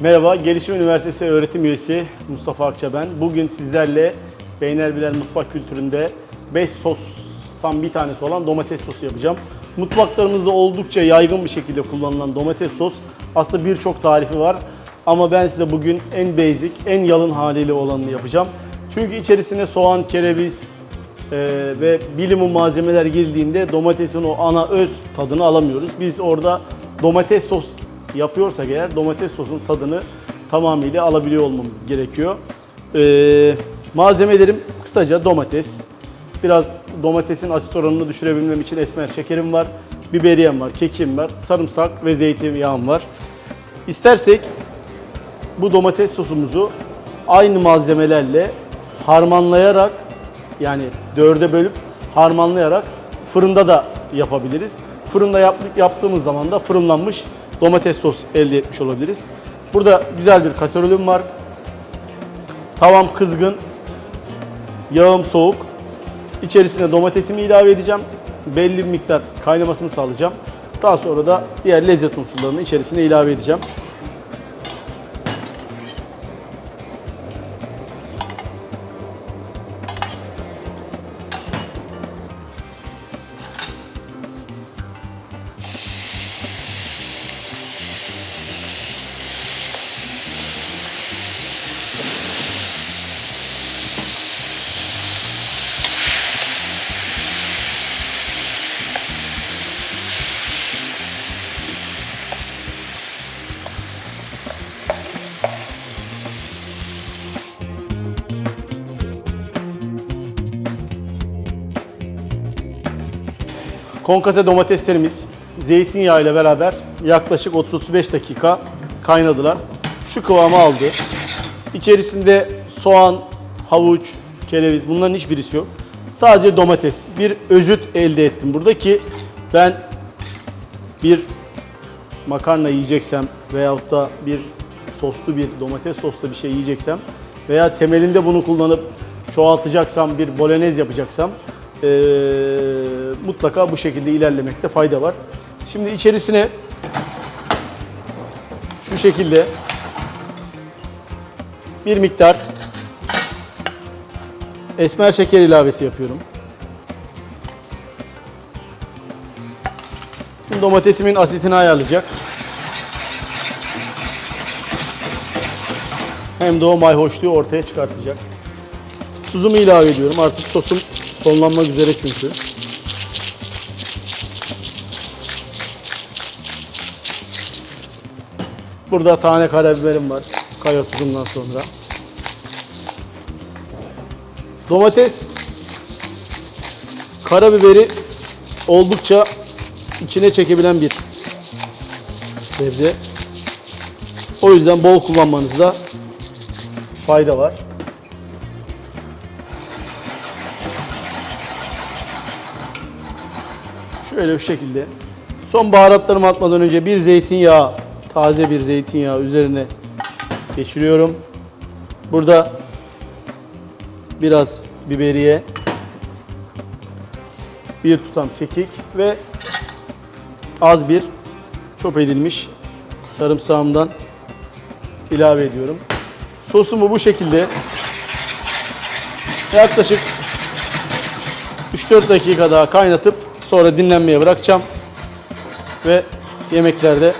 Merhaba, Gelişim Üniversitesi öğretim üyesi Mustafa Akça ben. Bugün sizlerle Beynerbiler mutfak kültüründe 5 sostan bir tanesi olan domates sosu yapacağım. Mutfaklarımızda oldukça yaygın bir şekilde kullanılan domates sos aslında birçok tarifi var. Ama ben size bugün en basic, en yalın haliyle olanını yapacağım. Çünkü içerisine soğan, kereviz, ee, ve bilimum malzemeler girdiğinde domatesin o ana öz tadını alamıyoruz. Biz orada domates sos yapıyorsak eğer domates sosun tadını tamamıyla alabiliyor olmamız gerekiyor. Ee, malzemelerim kısaca domates, biraz domatesin asit oranını düşürebilmem için esmer şekerim var, biberiyem var, kekim var, sarımsak ve zeytinyağım var. İstersek bu domates sosumuzu aynı malzemelerle harmanlayarak yani dörde bölüp harmanlayarak fırında da yapabiliriz. Fırında yap, yaptığımız zaman da fırınlanmış domates sos elde etmiş olabiliriz. Burada güzel bir kaserolüm var. Tavam kızgın, yağım soğuk. İçerisine domatesimi ilave edeceğim. Belli bir miktar kaynamasını sağlayacağım. Daha sonra da diğer lezzet unsurlarını içerisine ilave edeceğim. Konkase domateslerimiz zeytinyağı ile beraber yaklaşık 30-35 dakika kaynadılar. Şu kıvamı aldı. İçerisinde soğan, havuç, kereviz bunların hiçbirisi yok. Sadece domates. Bir özüt elde ettim burada ki ben bir makarna yiyeceksem veyahut da bir soslu bir domates soslu bir şey yiyeceksem veya temelinde bunu kullanıp çoğaltacaksam bir bolognese yapacaksam mutlaka bu şekilde ilerlemekte fayda var. Şimdi içerisine şu şekilde bir miktar esmer şeker ilavesi yapıyorum. Domatesimin asitini ayarlayacak. Hem de o mayhoşluğu ortaya çıkartacak. Tuzumu ilave ediyorum. Artık sosum sonlanmak üzere çünkü. Burada tane karabiberim var. Kaya tuzundan sonra. Domates karabiberi oldukça içine çekebilen bir sebze. O yüzden bol kullanmanızda fayda var. Şöyle şu şekilde. Son baharatlarımı atmadan önce bir zeytinyağı, taze bir zeytinyağı üzerine geçiriyorum. Burada biraz biberiye, bir tutam kekik ve az bir çop edilmiş sarımsağımdan ilave ediyorum. Sosumu bu şekilde yaklaşık 3-4 dakika daha kaynatıp sonra dinlenmeye bırakacağım. Ve yemeklerde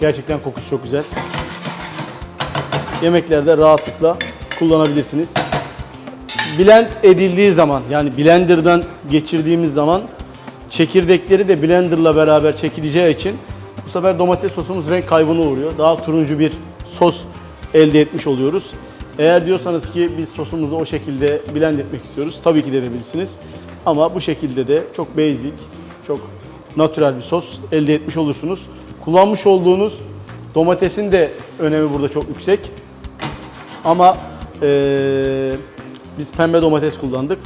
gerçekten kokusu çok güzel. Yemeklerde rahatlıkla kullanabilirsiniz. Blend edildiği zaman yani blenderdan geçirdiğimiz zaman çekirdekleri de blenderla beraber çekileceği için bu sefer domates sosumuz renk kaybına uğruyor. Daha turuncu bir sos elde etmiş oluyoruz. Eğer diyorsanız ki biz sosumuzu o şekilde blend etmek istiyoruz tabii ki de edebilirsiniz. Ama bu şekilde de çok basic, çok natural bir sos elde etmiş olursunuz. Kullanmış olduğunuz domatesin de önemi burada çok yüksek. Ama eee, biz pembe domates kullandık.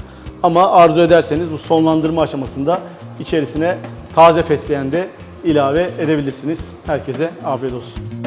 Ama arzu ederseniz bu sonlandırma aşamasında içerisine taze fesleğen de ilave edebilirsiniz. Herkese afiyet olsun.